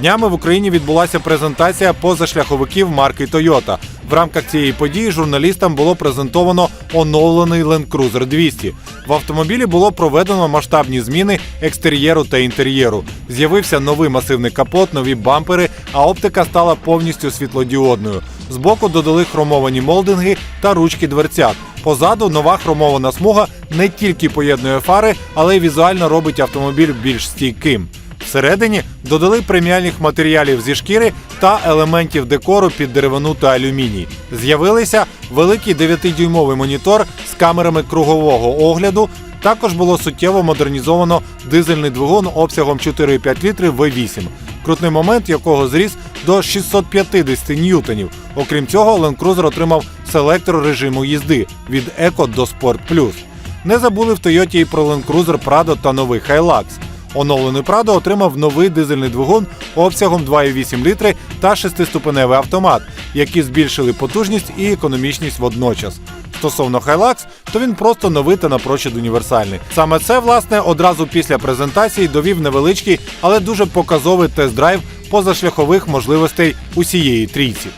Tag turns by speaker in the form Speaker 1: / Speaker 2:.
Speaker 1: Днями в Україні відбулася презентація позашляховиків марки Toyota. В рамках цієї події журналістам було презентовано оновлений Land Cruiser 200. В автомобілі було проведено масштабні зміни екстер'єру та інтер'єру. З'явився новий масивний капот, нові бампери, а оптика стала повністю світлодіодною. Збоку додали хромовані молдинги та ручки дверцят. Позаду нова хромована смуга не тільки поєднує фари, але й візуально робить автомобіль більш стійким. Всередині додали преміальних матеріалів зі шкіри та елементів декору під деревину та алюміній. З'явилися великий 9-дюймовий монітор з камерами кругового огляду. Також було суттєво модернізовано дизельний двигун обсягом 4,5 літри V8, крутний момент якого зріс до 650 ньютонів. Окрім цього, Land Cruiser отримав селектор режиму їзди від Eco до Sport. Не забули в Тойоті і про Land Cruiser Prado та новий Hilux. Оновлений Прадо отримав новий дизельний двигун обсягом 2,8 літри та шестиступеневий автомат, які збільшили потужність і економічність водночас. Стосовно Hilux, то він просто новий та напрочуд універсальний. Саме це, власне, одразу після презентації довів невеличкий, але дуже показовий тест-драйв позашляхових можливостей усієї трійці.